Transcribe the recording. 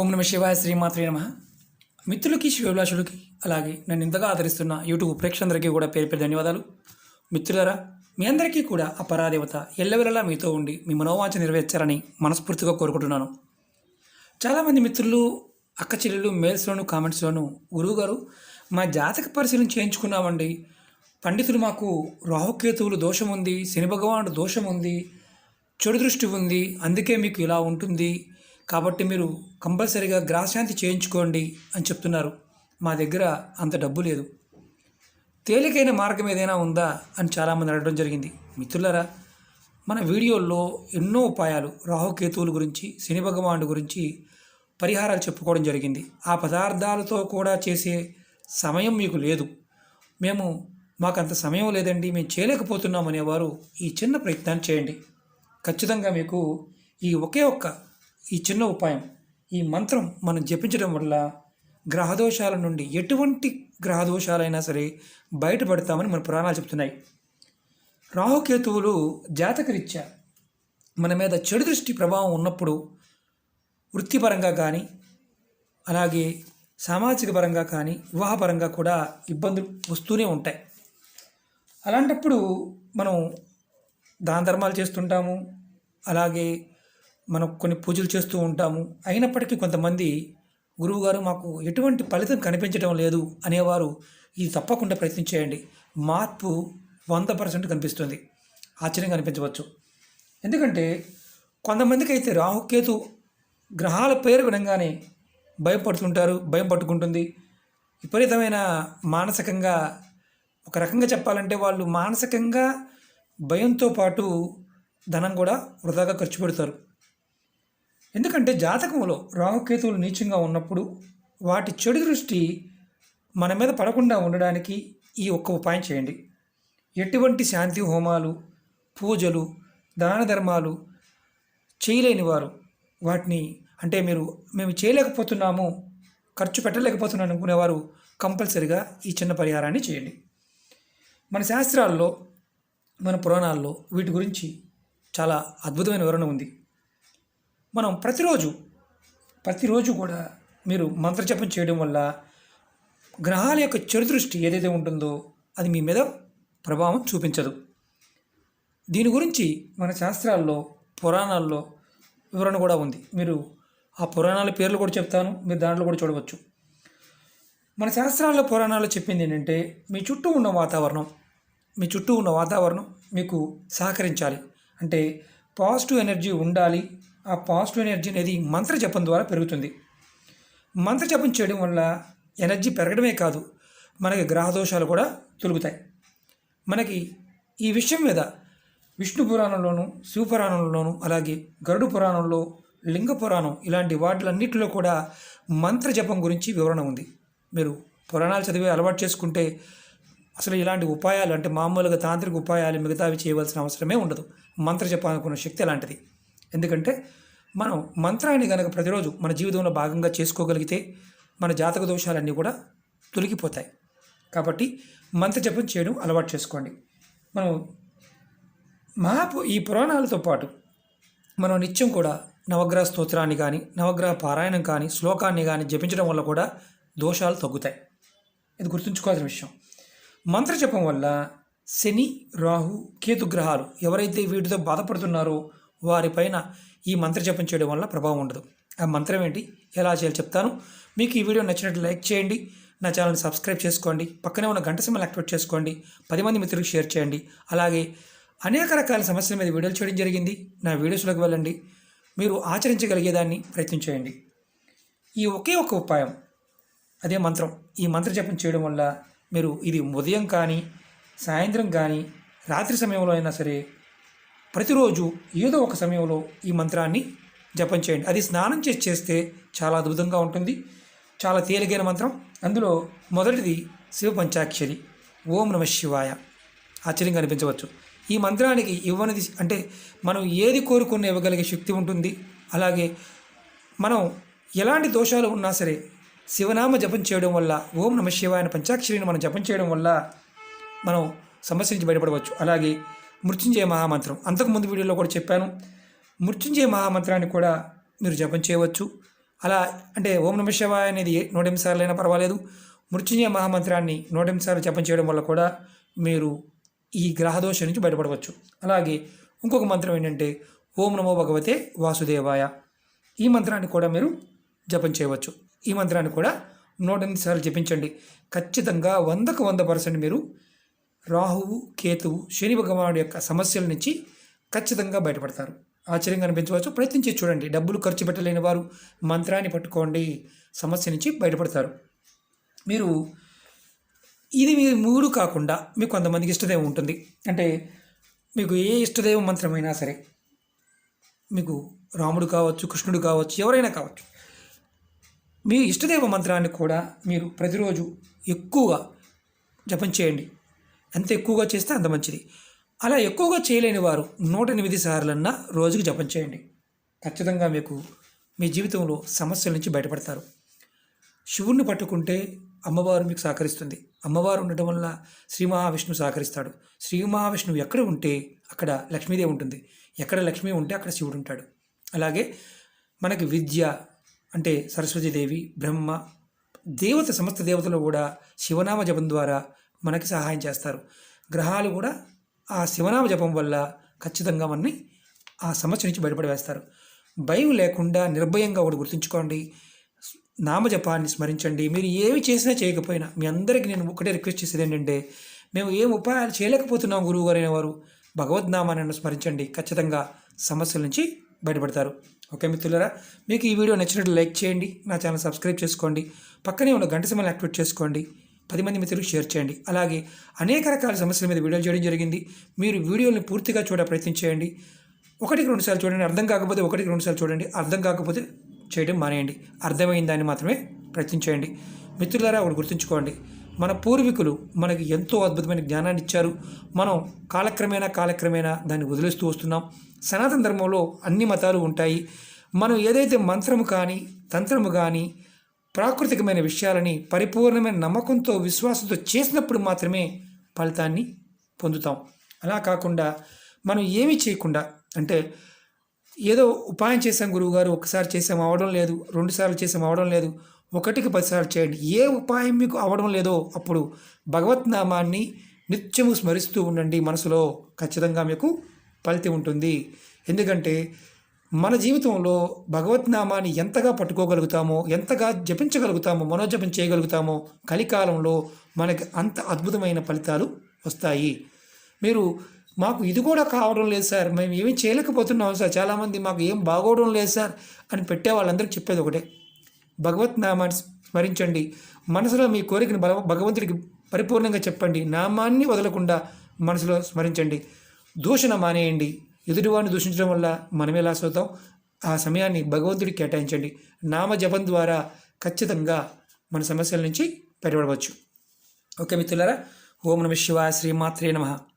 ఓం నమ శివాయ శ్రీమాత్రే నమ. మిత్రులకి శివభిలాషులకి అలాగే నన్ను ఇంతగా ఆదరిస్తున్న యూట్యూబ్ ప్రేక్షకులందరికీ కూడా పేరు పేరు ధన్యవాదాలు. మిత్రులరా మీ అందరికీ కూడా అపరాదేవత ఎల్లవెల్లలా మీతో ఉండి మీ మనోవాంఛ నెరవేర్చారని మనస్ఫూర్తిగా కోరుకుంటున్నాను. చాలామంది మిత్రులు అక్క చెల్లెలు మెయిల్స్లోను కామెంట్స్లోను గురువుగారు మా జాతక పరిశీలన చేయించుకున్నామండి. పండితులు మాకు రాహుకేతువులు దోషం ఉంది శని భగవానుడు దోషం ఉంది చెడు దృష్టి ఉంది అందుకే మీకు ఇలా ఉంటుంది కాబట్టి మీరు కంపల్సరీగా గ్రహశాంతి చేయించుకోండి అని చెప్తున్నారు. మా దగ్గర అంత డబ్బు లేదు. తేలికైన మార్గం ఏదైనా ఉందా అని చాలామంది అడగడం జరిగింది. మిత్రులరా మన వీడియోల్లో ఎన్నో ఉపాయాలు రాహుకేతువుల గురించి శని భగవానుడి గురించి పరిహారాలు చెప్పుకోవడం జరిగింది. ఆ పదార్థాలతో కూడా చేసే సమయం మీకు లేదు. మేము మాకు అంత సమయం లేదండి మేము చేయలేకపోతున్నాం అనేవారు ఈ చిన్న ప్రయత్నాన్ని చేయండి. ఖచ్చితంగా మీకు ఈ ఒకే ఒక్క ఈ చిన్న ఉపాయం ఈ మంత్రం మనం జపించడం వల్ల గ్రహదోషాల నుండి ఎటువంటి గ్రహదోషాలైనా సరే బయటపడతామని మన పురాణాలు చెప్తున్నాయి. రాహుకేతువులు జాతకరీత్యా మన మీద చెడు దృష్టి ప్రభావం ఉన్నప్పుడు వృత్తిపరంగా కానీ అలాగే సామాజిక పరంగా కానీ వివాహపరంగా కూడా ఇబ్బందులు వస్తూనే ఉంటాయి. అలాంటప్పుడు మనం దాన ధర్మాలు చేస్తుంటాము అలాగే మనం కొన్ని పూజలు చేస్తూ ఉంటాము. అయినప్పటికీ కొంతమంది గురువుగారు మాకు ఎటువంటి ఫలితం కనిపించడం లేదు అనేవారు ఇది తప్పకుండా ప్రయత్నం చేయండి. మార్పు వంద పర్సెంట్ కనిపిస్తుంది. ఆశ్చర్యం కనిపించవచ్చు ఎందుకంటే కొంతమందికి అయితే రాహుకేతు గ్రహాల పేరు వినంగానే భయపడుతుంటారు భయం పట్టుకుంటుంది. విపరీతమైన మానసికంగా ఒక రకంగా చెప్పాలంటే వాళ్ళు మానసికంగా భయంతో పాటు ధనం కూడా వృధాగా ఖర్చు పెడతారు. ఎందుకంటే జాతకంలో రాహుకేతువులు నీచంగా ఉన్నప్పుడు వాటి చెడు దృష్టి మన మీద పడకుండా ఉండడానికి ఈ ఒక్క ఉపాయం చేయండి. ఎటువంటి శాంతి హోమాలు పూజలు దాన ధర్మాలు చేయలేని వారు వాటిని అంటే మీరు మేము చేయలేకపోతున్నాము ఖర్చు పెట్టలేకపోతున్నాను అనుకునేవారు కంపల్సరిగా ఈ చిన్న పరిహారాన్ని చేయండి. మన శాస్త్రాల్లో మన పురాణాల్లో వీటి గురించి చాలా అద్భుతమైన వివరణ ఉంది. మనం ప్రతిరోజు ప్రతిరోజు కూడా మీరు మంత్రజపం చేయడం వల్ల గ్రహాల యొక్క చెరుదృష్టి ఏదైతే ఉంటుందో అది మీ మీద ప్రభావం చూపించదు. దీని గురించి మన శాస్త్రాల్లో పురాణాల్లో వివరణ కూడా ఉంది. మీరు ఆ పురాణాల పేర్లు కూడా చెప్తాను మీరు దాంట్లో కూడా చూడవచ్చు. మన శాస్త్రాల్లో పురాణాలు చెప్పింది ఏంటంటే మీ చుట్టూ ఉన్న వాతావరణం మీ చుట్టూ ఉన్న వాతావరణం మీకు సహకరించాలి. అంటే పాజిటివ్ ఎనర్జీ ఉండాలి ఆ పాజిటివ్ ఎనర్జీ అనేది మంత్ర జపం ద్వారా పెరుగుతుంది. మంత్ర జపం చేయడం వల్ల ఎనర్జీ పెరగడమే కాదు మనకి గ్రహదోషాలు కూడా తొలుగుతాయి. మనకి ఈ విషయం మీద విష్ణు పురాణంలోను శివపురాణంలోను అలాగే గరుడు పురాణంలో లింగ పురాణం ఇలాంటి వాటిలన్నిటిలో కూడా మంత్ర జపం గురించి వివరణ ఉంది. మీరు పురాణాలు చదివే అలవాటు చేసుకుంటే అసలు ఇలాంటి ఉపాయాలు అంటే మామూలుగా తాంత్రిక ఉపాయాలు మిగతావి చేయవలసిన అవసరమే ఉండదు. మంత్ర జపానికి ఉన్న శక్తి అలాంటిది ఎందుకంటే మనం మంత్రాన్ని కనుక ప్రతిరోజు మన జీవితంలో భాగంగా చేసుకోగలిగితే మన జాతక దోషాలన్నీ కూడా తొలగిపోతాయి. కాబట్టి మంత్ర జపం చేయడం అలవాటు చేసుకోండి. మనం మహా ఈ పురాణాలతో పాటు మనం నిత్యం కూడా నవగ్రహ స్తోత్రాన్ని కానీ నవగ్రహ పారాయణం కానీ శ్లోకాన్ని కానీ జపించడం వల్ల కూడా దోషాలు తగ్గుతాయి. ఇది గుర్తుంచుకోవాల్సిన విషయం. మంత్ర జపం వల్ల శని రాహు కేతు గ్రహాలు ఎవరైతే వీటితో బాధపడుతున్నారో వారిపైన ఈ మంత్ర జపం చేయడం వల్ల ప్రభావం ఉండదు. ఆ మంత్రం ఏంటి? ఎలా చేయాలో చెప్తాను. మీకు ఈ వీడియో నచ్చినట్టు లైక్ చేయండి. నా ఛానల్ని సబ్స్క్రైబ్ చేసుకోండి. పక్కనే ఉన్న గంట సింబల్ యాక్టివేట్ చేసుకోండి. పది మంది మిత్రులకు షేర్ చేయండి. అలాగే అనేక రకాల సమస్యల మీద వీడియోలు చేయడం జరిగింది. నా వీడియోస్లోకి వెళ్ళండి. మీరు ఆచరించగలిగేదాన్ని ప్రయత్నం చేయండి. ఈ ఒకే ఒక ఉపాయం అదే మంత్రం. ఈ మంత్ర జపం చేయడం వల్ల మీరు ఇది ఉదయం కానీ సాయంత్రం కానీ రాత్రి సమయంలో అయినా సరే ప్రతిరోజు ఏదో ఒక సమయంలో ఈ మంత్రాన్ని జపం చేయండి. అది స్నానం చేసి చేస్తే చాలా అద్భుతంగా ఉంటుంది. చాలా తేలికైన మంత్రం. అందులో మొదటిది శివ పంచాక్షరి ఓం నమ శివాయ. ఆశ్చర్యంగా అనిపించవచ్చు. ఈ మంత్రానికి ఇవ్వనిది అంటే మనం ఏది కోరుకున్న ఇవ్వగలిగే శక్తి ఉంటుంది. అలాగే మనం ఎలాంటి దోషాలు ఉన్నా సరే శివనామ జపం చేయడం వల్ల ఓం నమ శివాయ పంచాక్షరిని మనం జపం చేయడం వల్ల మనం సమస్య నుంచి బయటపడవచ్చు. అలాగే మృత్యుంజయ మహామంత్రం. అంతకుముందు వీడియోలో కూడా చెప్పాను. మృత్యుంజయ మహామంత్రాన్ని కూడా మీరు జపం చేయవచ్చు. అలా అంటే ఓం నమ శివాయ అనేది నూట ఎనిమిది సార్లు అయినా పర్వాలేదు. మృత్యుంజయ మహామంత్రాన్ని నూట ఎనిమిది సార్లు జపం చేయడం వల్ల కూడా మీరు ఈ గ్రహదోషం నుంచి బయటపడవచ్చు. అలాగే ఇంకొక మంత్రం ఏంటంటే ఓం నమో భగవతే వాసుదేవాయ. ఈ మంత్రాన్ని కూడా మీరు జపం చేయవచ్చు. ఈ మంత్రాన్ని కూడా నూట ఎనిమిది సార్లు జపించండి. ఖచ్చితంగా వందకు వంద పర్సెంట్ మీరు రాహువు కేతువు శని భగవానుడి యొక్క సమస్యల నుంచి ఖచ్చితంగా బయటపడతారు. ఆశ్చర్యంగా అనిపించవచ్చు. ప్రయత్నించి చూడండి. డబ్బులు ఖర్చు పెట్టలేని వారు మంత్రాన్ని పట్టుకోండి. సమస్య నుంచి బయటపడతారు. మీరు ఇది మీ మూడు కాకుండా మీకు కొంతమందికి ఇష్టదైవం ఉంటుంది. అంటే మీకు ఏ ఇష్టదైవం మంత్రమైనా సరే మీకు రాముడు కావచ్చు కృష్ణుడు కావచ్చు ఎవరైనా కావచ్చు. మీ ఇష్టదైవ మంత్రాన్ని కూడా మీరు ప్రతిరోజు ఎక్కువగా జపం చేయండి. ఎంత ఎక్కువగా చేస్తే అంత మంచిది. అలా ఎక్కువగా చేయలేని వారు నూట ఎనిమిది సార్లన్నా రోజుకి జపం చేయండి. ఖచ్చితంగా మీకు మీ జీవితంలో సమస్యల నుంచి బయటపడతారు. శివుణ్ణి పట్టుకుంటే అమ్మవారు మీకు సహకరిస్తుంది. అమ్మవారు ఉండటం వల్ల శ్రీ మహావిష్ణువు సహకరిస్తాడు. శ్రీ మహావిష్ణువు ఎక్కడ ఉంటే అక్కడ లక్ష్మీదేవి ఉంటుంది. ఎక్కడ లక్ష్మీ ఉంటే అక్కడ శివుడు ఉంటాడు. అలాగే మనకి విద్య అంటే సరస్వతీదేవి బ్రహ్మ దేవత సమస్త దేవతలు కూడా శివనామ జపం ద్వారా మనకి సహాయం చేస్తారు. గ్రహాలు కూడా ఆ శివనామ జపం వల్ల ఖచ్చితంగా మనని ఆ సమస్య నుంచి బయటపడి వేస్తారు భయం లేకుండా నిర్భయంగా ఒకటి గుర్తుంచుకోండి. నామజపాన్ని స్మరించండి. మీరు ఏమి చేసినా చేయకపోయినా మీ అందరికీ నేను ఒకటే రిక్వెస్ట్ చేసేది ఏంటంటే మేము ఏం ఉపాయాలు చేయలేకపోతున్నాం గురువు గారైన వారు భగవద్నామాన్ని స్మరించండి. ఖచ్చితంగా సమస్యల నుంచి బయటపడతారు. ఓకే మిత్రులరా మీకు ఈ వీడియో నచ్చినట్లు లైక్ చేయండి. నా ఛానల్ సబ్స్క్రైబ్ చేసుకోండి. పక్కనే ఉన్న గంట సమయం యాక్టివేట్ చేసుకోండి. పది మంది మిత్రులకు షేర్ చేయండి. అలాగే అనేక రకాల సమస్యల మీద వీడియోలు చేయడం జరిగింది. మీరు వీడియోని పూర్తిగా చూడ ప్రయత్నం చేయండి. ఒకటికి రెండుసార్లు చూడండి. అర్థం కాకపోతే ఒకటికి రెండుసార్లు చూడండి. అర్థం కాకపోతే చేయడం మానేయండి. అర్థమైన దాన్ని మాత్రమే ప్రయత్నించేయండి మిత్రులారా ఒకటి గుర్తుంచుకోండి. మన పూర్వీకులు మనకి ఎంతో అద్భుతమైన జ్ఞానాన్ని ఇచ్చారు. మనం కాలక్రమేణా కాలక్రమేణా దాన్ని వదిలేస్తూ వస్తున్నాం. సనాతన ధర్మంలో అన్ని మతాలు ఉంటాయి. మనం ఏదైతే మంత్రము కానీ తంత్రము కానీ ప్రాకృతికమైన విషయాలని పరిపూర్ణమైన నమ్మకంతో విశ్వాసంతో చేసినప్పుడు మాత్రమే ఫలితాన్ని పొందుతాం. అలా కాకుండా మనం ఏమీ చేయకుండా అంటే ఏదో ఉపాయం చేసాం గురువుగారు ఒకసారి చేసాం అవడం లేదు రెండుసార్లు చేసాం అవడం లేదు ఒకటికి పదిసార్లు చేయండి. ఏ ఉపాయం మీకు అవడం లేదో అప్పుడు భగవత్ నామాన్ని నిత్యము స్మరిస్తూ ఉండండి. మనసులో ఖచ్చితంగా మీకు ఫలితం ఉంటుంది. ఎందుకంటే మన జీవితంలో భగవత్ నామాన్ని ఎంతగా పట్టుకోగలుగుతామో ఎంతగా జపించగలుగుతామో మనోజపం చేయగలుగుతామో కలికాలంలో మనకి అంత అద్భుతమైన ఫలితాలు వస్తాయి. మీరు మాకు ఇది కూడా కావడం లేదు సార్. మేము ఏమీ చేయలేకపోతున్నాం సార్. చాలామంది మాకు ఏం బాగోవడం లేదు సార్ అని పెట్టే వాళ్ళందరికీ చెప్పేది ఒకటే. భగవత్ నామాన్ని స్మరించండి. మనసులో మీ కోరికను బల భగవంతుడికి పరిపూర్ణంగా చెప్పండి. నామాన్ని వదలకుండా మనసులో స్మరించండి. దూషణ మానేయండి. ఎదుటివాడిని దూషించడం వల్ల మనం ఎలా అవుతాం. ఆ సమయాన్ని భగవంతుడికి కేటాయించండి. నామ జపం ద్వారా ఖచ్చితంగా మన సమస్యల నుంచి బయటపడవచ్చు. ఓకే మిత్రులారా ఓం నమ శివాయ శ్రీమాత్రే నమః.